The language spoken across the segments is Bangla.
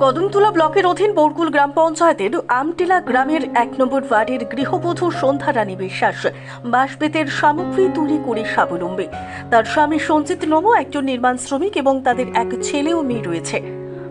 কদমতলা ব্লকের অধীন বরকুল গ্রাম পঞ্চায়েতের আমটিলা গ্রামের এক নম্বর ওয়ার্ডের গৃহবধূ সন্ধ্যা রানী বিশ্বাস বাঁশবেতের সামগ্রী তৈরি করে স্বাবলম্বী। তার স্বামী সঞ্জিত নমো একজন নির্মাণ শ্রমিক এবং তাদের এক ছেলে ও মেয়ে রয়েছে।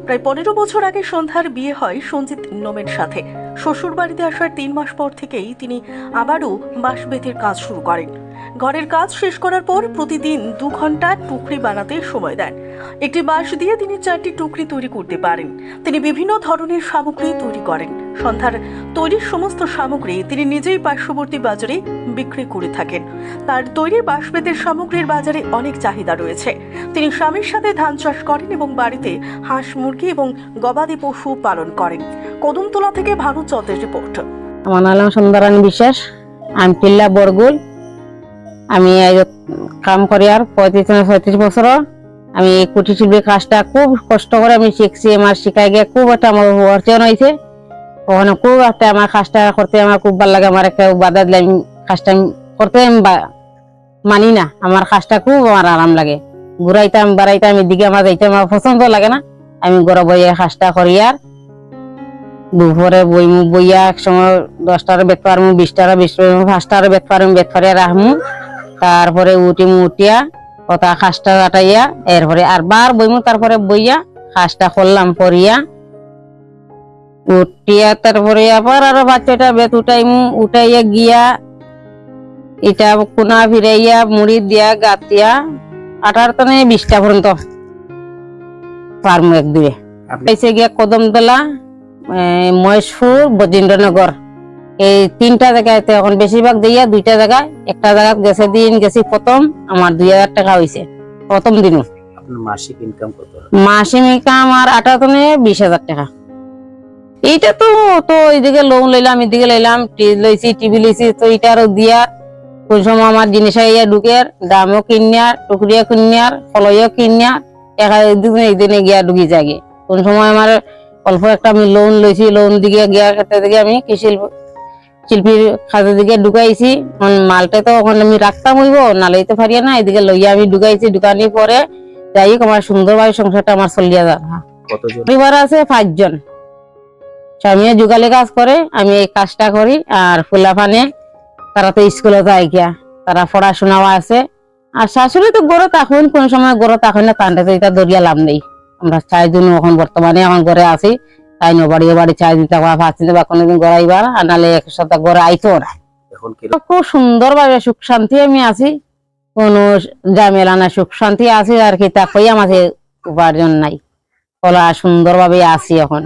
প্রায় পনেরো বছর আগে সন্ধ্যার বিয়ে হয় সঞ্জিত নোমের সাথে। শ্বশুর বাড়িতে আসার তিন মাস পর থেকেই তিনি আবারও বাঁশবেতের কাজ শুরু করেন। ঘরের কাজ শেষ করার পর প্রতিদিন দু ঘণ্টা টুকরি বানাতে সময় দেন। একটি বাঁশ দিয়ে তিনি চারটি টুকরি তৈরি করতে পারেন। তিনি বিভিন্ন ধরনের সামগ্রী তৈরি করেন। সন্ধ্যার তৈরির সমস্ত সামগ্রী তিনি নিজেই পার্শ্ববর্তী বাজারে বিক্রি করে থাকেন। তার তৈরি বাঁশবেতের সামগ্রীর বাজারে অনেক চাহিদা রয়েছে। তিনি স্বামীর সাথে ধান চাষ করেন এবং বাড়িতে হাঁস, মুরগি এবং গবাদি পশু পালন করেন। কদমতলা থেকে ভারত চন্দ্রের রিপোর্ট। আমার নাম সুন্দরানী বিশ্বাস। আমি বরগুল। আমি কাম করি আর পঁয়ত্রিশ না ছয়ত্রিশ বছর আমি কুটির শিল্পের কাজটা খুব কষ্ট করে আমি শিখছি, আমার শিখাই গিয়ে খুব একটা আমার অর্জন হয়েছে। ওখানে খুব একটা আমার কাজটা করতে আমার খুব ভালো লাগে, আমার একটা বাধা দিলে আমি কাজটা করতে আমি মানি না। আমার কাজটা খুব আমার আরাম লাগে। ঘুরাইতাম, বাড়াইতাম, এদিকে আমার যাইতে আমার পছন্দ লাগে না। আমি ঘরে বইয়ে কাজটা করি আর দুপুরে বই বইয়া এক সময় দশটার বেত পারমু, বিশটার বিশ পাঁচটার বেত পারমু, বেত পারিয়া রাখমু। তারপরে উঠিমু উঠিয়া কথা খাসটা কাটাইয়া এরপরে আর বার বইমু তারপরে বইয়া খাসটা করলাম পরিয়া উঠিয়া তারপরে আবার আরও বাচ্চাটা বেত উঠাইমু উঠাইয়া গিয়া এটা কোনা ফিরাইয়া মুড়ি দিয়া গাতিয়া আঠার তনে বিশটা পর্যন্ত পারমু এক দুয়ে পাইছে গিয়া কদমতলা মহেশপুর বজেন্দ্রনগর। এই তিনটা জায়গায় এখন বেশিরভাগ দিয়া দুইটা জায়গায় একটা জায়গা গেছে দিন গেছি প্রথম আমার দুই হাজার টাকা হয়েছে প্রথম দিনও। মাসিক ইনকাম কত? বিশ হাজার টাকা। এইটা তো তো এইদিকে লোন লইলাম এদিকে লইলাম ফ্রিজ লইছি টিভি লইছি তো এটা আরও দিয়া কোন সময় আমার জিনিস আইয়া ঢুকের দামও কিনিয়ার টুকরিয়া কিনিয়ার ফলইও কিনিয়ার একা একদিনে একদিনে গিয়া ঢুকি যাগে কোন সময় আমার অল্প একটা আমি লোন লইছি লোন দিকে গিয়া ক্ষেত্রে দিকে আমি কৃষি শিল্পীর খাতে দিকে ঢুকাইছি। মালটা তো ওখানে আমি রাখতাম হইব না লইতে পারিয়া না এদিকে লইয়া আমি ঢুকাইছি ঢুকানির পরে যাই হোক আমার সুন্দরভাবে সংসারটা আমার চলিয়া যা পরিবার আছে পাঁচজন। স্বামীও যুগালে কাজ করে আমি এই কাজটা করি আর ফুলাফানে তারা তো স্কুলে যায় গিয়া তারা পড়াশোনাও আছে। আর শাশুড়ি তো গড়ে থাকুন কোন সময় গড়ে থাকুন না তান্ডে তো এটা দরিয়া লাভ নেই। আমরা চাইজন এখন বর্তমানে এখন ঘরে আছি। তাই নবাড়ি বাড়ি চাই দিতে বা ভাত দিতে বা কোনোদিন গড়াইবার আর নাহলে এক সপ্তাহ গড়ে আইতো না। খুব সুন্দর ভাবে সুখ শান্তি আমি আছি। কোনো ঝামেলা না সুখ শান্তি আছি আর কি তা কই আমাকে উপার্জন নাই। কলা সুন্দর ভাবে আছি এখন।